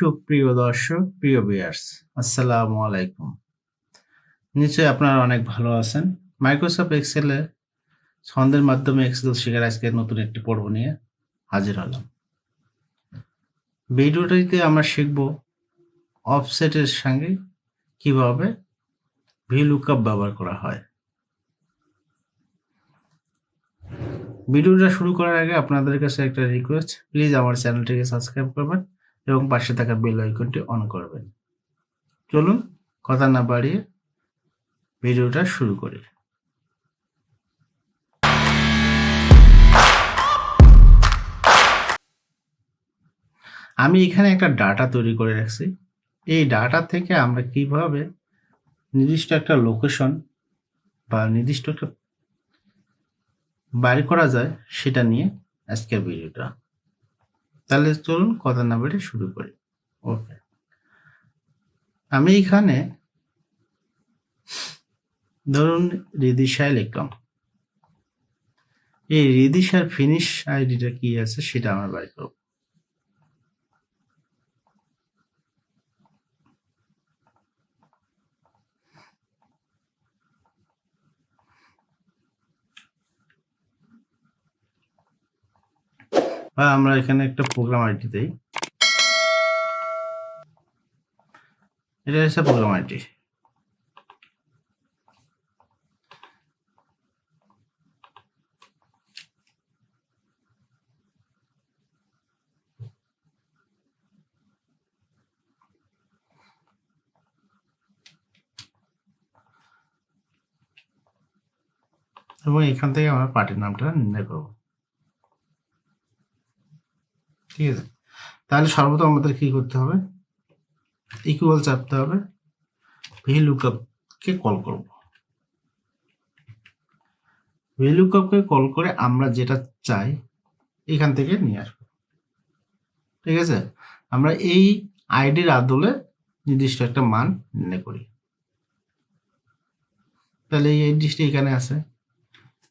সুপ্রিয় দর্শক, প্রিয় বিয়ার্স আসসালামু আলাইকুম। নিশ্চয়ই আপনারা অনেক ভালো আছেন। মাইক্রোসফট এক্সেলে ছন্দের মাধ্যমে এক্সেল শেখার আজকে নতুন একটি পর্ব নিয়ে হাজির হলাম। ভিডিওটিতে আমরা শিখব অফসেটের সঙ্গে কীভাবে ভি লুকআপ ব্যবহার করা হয়। ভিডিওটা শুরু করার আগে আপনাদের কাছে একটা রিকোয়েস্ট প্লিজ আমার চ্যানেলটিকে সাবস্ক্রাইব করবেন। এবং পাশে থাকা বেল আইকনটি অন করবেন। চলুন কথা না বাড়িয়ে ভিডিওটা শুরু করি। আমি এখানে একটা ডাটা তৈরি করে রাখছি। এই ডাটা থেকে আমরা কীভাবে নির্দিষ্ট একটা লোকেশন বা নির্দিষ্ট একটা বাড়ি করা যায় সেটা নিয়ে আজকের ভিডিওটা। তাহলে চলুন কথা না বেড়ে শুরু করি। ওকে আমি এখানে ধরুন রিদিশায় লিখলাম। এই রিদিশার ফিনিশ আইডিটা কি আছে সেটা আমার বাড়ি করব। বা আমরা এখানে একটা প্রোগ্রাম আইডি দেই। এটা হচ্ছে প্রোগ্রাম আইডি এবং এখান থেকে আমরা পার্টির নামটা নির্ণয় করব। ঠিক আছে? তাহলে সর্বপ্রথম আমাদের কি করতে হবে? ইকুয়াল চাপতে হবে। লুকআপকে কল করব। লুকআপকে কল করে আমরা যেটা চাই, এখান থেকে নিয়ে আসব। ঠিক আছে? আমরা এই আইডির আদলে নির্দিষ্ট একটা মান নির্ণয় করি। তাহলে এই আইডিসটি এখানে আছে।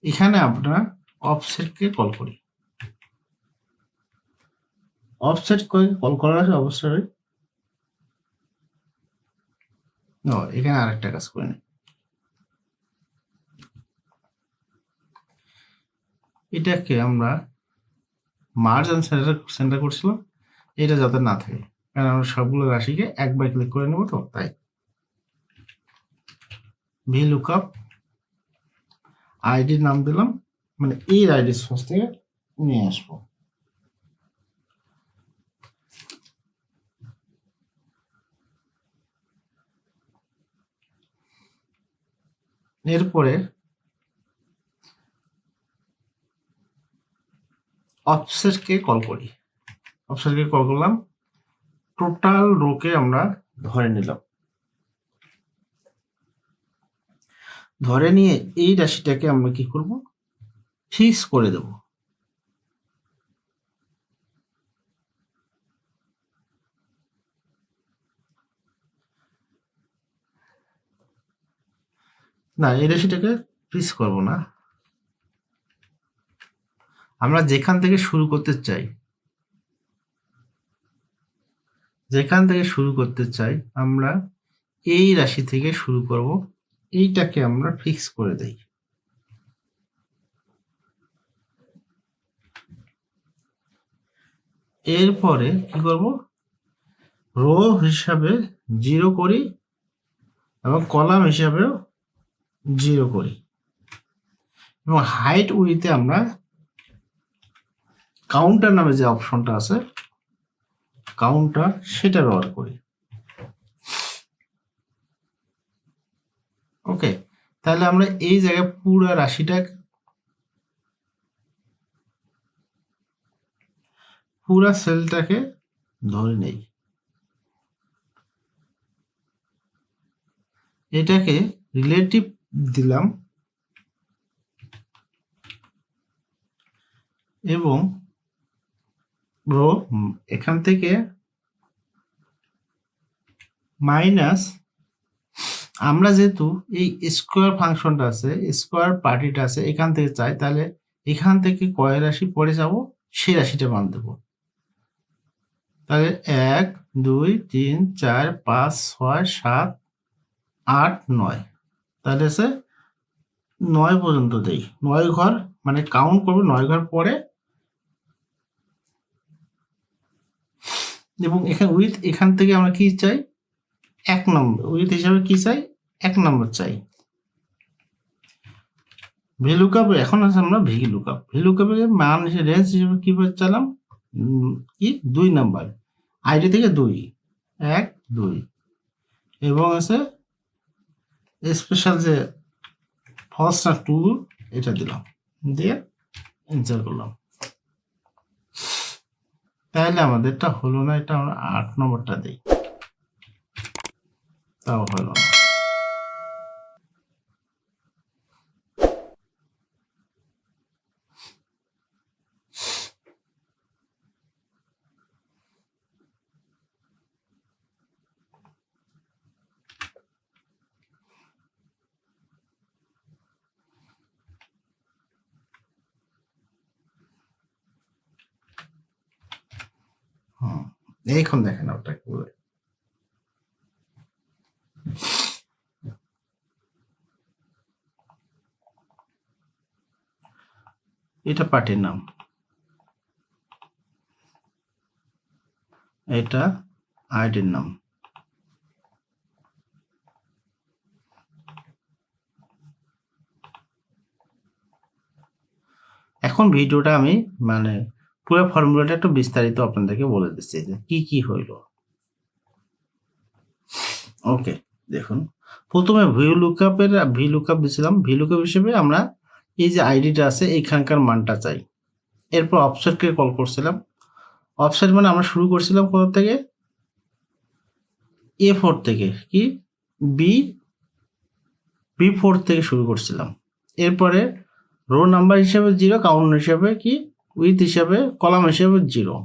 এখানে আমরা অফসেটকে কল করি। অফসেট করে কল করার আছে, অবশ্যই। ও, এখানে আরেকটা কাজ করে এটাকে আমরা মার্জ অ্যান্ড সেন্টার সেন্টার করছিলাম। এটা যাতে না থাকে, কারণ আমরা সবগুলো রাশিকে একবার ক্লিক করে নেব তো, তাই। ভি লুকআপ আইডির নাম দিলাম মানে এই আইডি সোর্স থেকে নিয়ে আসব। এরপরে অফসেটকে কল করি? অফসেটকে কল করলাম। টোটাল রোকে আমরা ধরে নিলাম। ধরে নিয়ে এই রাশিটাকে আমরা কি করব? ফিক্স করে দেব। না এই রাশিটাকে ফিক্স করব না। আমরা যেখান থেকে শুরু করতে চাই, যেখান থেকে শুরু করতে চাই, আমরা এই রাশি থেকে শুরু করব, এইটাকে আমরা ফিক্স করে দেই। এরপরে কি করব? রো হিসাবে জিরো করি এবং কলাম হিসাবেও জিরো করি। এবং হাইট উইতে আমরা কাউন্টার নামে যে অপশনটা আছে কাউন্টার সেটা ব্যবহার করি। ওকে তাহলে আমরা এই জায়গায় পুরো রাশিটা পুরা সেলটাকে ধরে নেই। এটাকে রিলেটিভ দিলাম। এবং ব্রো এখান থেকে মাইনাস আমরা যেহেতু এই স্কোয়ার ফাংশনটা আছে স্কোয়ার পার্টিটা আছে, এখান থেকে চাই, তাহলে এখান থেকে কয় রাশি পরে যাব? সেই রাশিটা মান দেব। তাহলে এক, দুই, তিন, চার, পাঁচ, ছয়, সাত, আট, নয়। তাহলে সে নয় পর্যন্ত দেই। নয় ঘর মানে কাউন্ট করব নয় ঘর পরে। এবং এখানে উইথ এখান থেকে আমরা কি চাই? এক নম্বর উইথ হিসাবে কি চাই? এক নম্বর চাই। ভ্যালুকাপ এখন আছে আমরা ভ্যালুকাপ ভ্যালুকাপের মান রেঞ্জ হিসেবে কি চালাম কি? দুই নাম্বার আইডি থেকে দুই। এক, দুই। এবং আছে স্পেশাল যে ফার্স্ট আর টু এটা দিলাম। দিয়ে এন্টার করলাম। তাহলে আমাদেরটা হলো না, এটা আমরা আট নম্বরটা দিই। তাও হলো না। হুম এইখন দেখেন ওটা কি বলে। এটা পার্টির নাম। এটা আইডির নাম। এখন ভিডিওটা আমি মানে পুরো ফর্মুলাটা একটু বিস্তারিত আপনাদেরকে বলে দিচ্ছি যে কি কি হইল। ওকে দেখুন। প্রথমে ভিউ লুকআপের ভি লুকআপ দিয়েছিলাম ভি লুকআপ হিসেবে আমরা এই যে আইডিটা আছে, এইখানকার মানটা চাই। এরপর অফসেটকে কল করছিলাম। অফসেট মানে আমরা শুরু করছিলাম কোথা থেকে? এ ফোর থেকে, কি? বি বি ফোর থেকে শুরু করছিলাম। এরপরে রো নাম্বার হিসাবে জিরো কাউন্ট হিসাবে কি? উইথ হিসাবে কলাম হিসাবে জিরো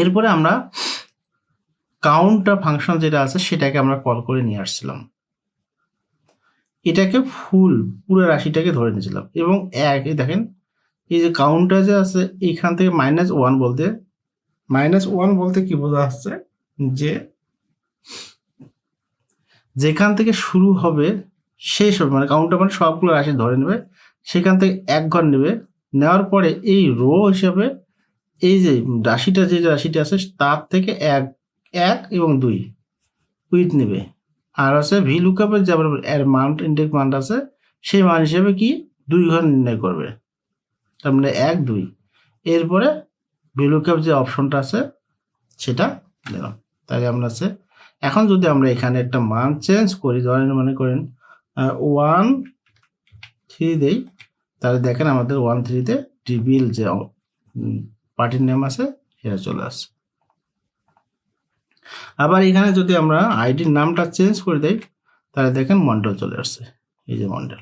এরপরে আমরা কাউন্টটা ফাংশন যেটা আছে, সেটাকে আমরা কল করে নিয়ে আসছিলাম। এটাকে ফুল পুরো রাশিটাকে ধরে নিয়েছিলাম। এবং এক দেখেন, এই যে কাউন্টটা যে আছে এইখান থেকে মাইনাস ওয়ান বলতে মাইনাস ওয়ান বলতে কি বোঝা যাচ্ছে? যে যেখান থেকে শুরু হবে, শেষ হবে মানে কাউন্টটা মানে সবগুলো রাশি ধরে নেবে, সেখান থেকে এক ঘর নেবে নেওয়ার পরে এই রো হিসাবে এই যে রাশিটা যে রাশিটা আছে, তার থেকে এক এক এবং দুই উইথ নেবে। আর আছে ভি লুকআপের যে আবার এর মান ইন্ডেক্স মানটা আছে, সেই মান হিসেবে কি? দুই ঘর নির্ণয় করবে। তার মানে এক, দুই। এরপরে ভি লুকআপ যে অপশনটা আছে, সেটা দিলাম তাহলে আমরা আছে এখন যদি আমরা এখানে একটা মান চেঞ্জ করি, ধরেন মনে করেন ওয়ান থ্রি দেই তাহলে দেখেন আমাদের ওয়ান থ্রিতে টিবিল যে পার্টির নেম আছে, সেটা চলে আসছে। আবার এখানে যদি আমরা আইডির নামটা চেঞ্জ করে দেই, তাহলে দেখেন মন্ডল চলে আসছে, এই যে মন্ডল।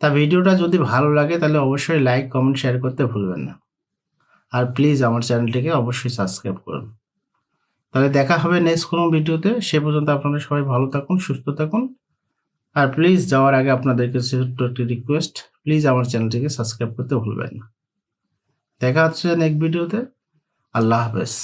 তা ভিডিওটা যদি ভালো লাগে, তাহলে অবশ্যই লাইক কমেন্ট শেয়ার করতে ভুলবেন না। আর প্লিজ আমার চ্যানেলটিকে অবশ্যই সাবস্ক্রাইব করুন। তাহলে দেখা হবে নেক্সট কোনো ভিডিওতে সে পর্যন্ত আপনারা সবাই ভালো থাকুন, সুস্থ থাকুন। আর প্লিজ যাওয়ার আগে আপনাদেরকে ছোট্ট একটি রিকোয়েস্ট প্লিজ আমার চ্যানেলটিকে সাবস্ক্রাইব করতে ভুলবেন না। দেখা হচ্ছে নেক্সট ভিডিওতে আল্লাহ হাফেজ।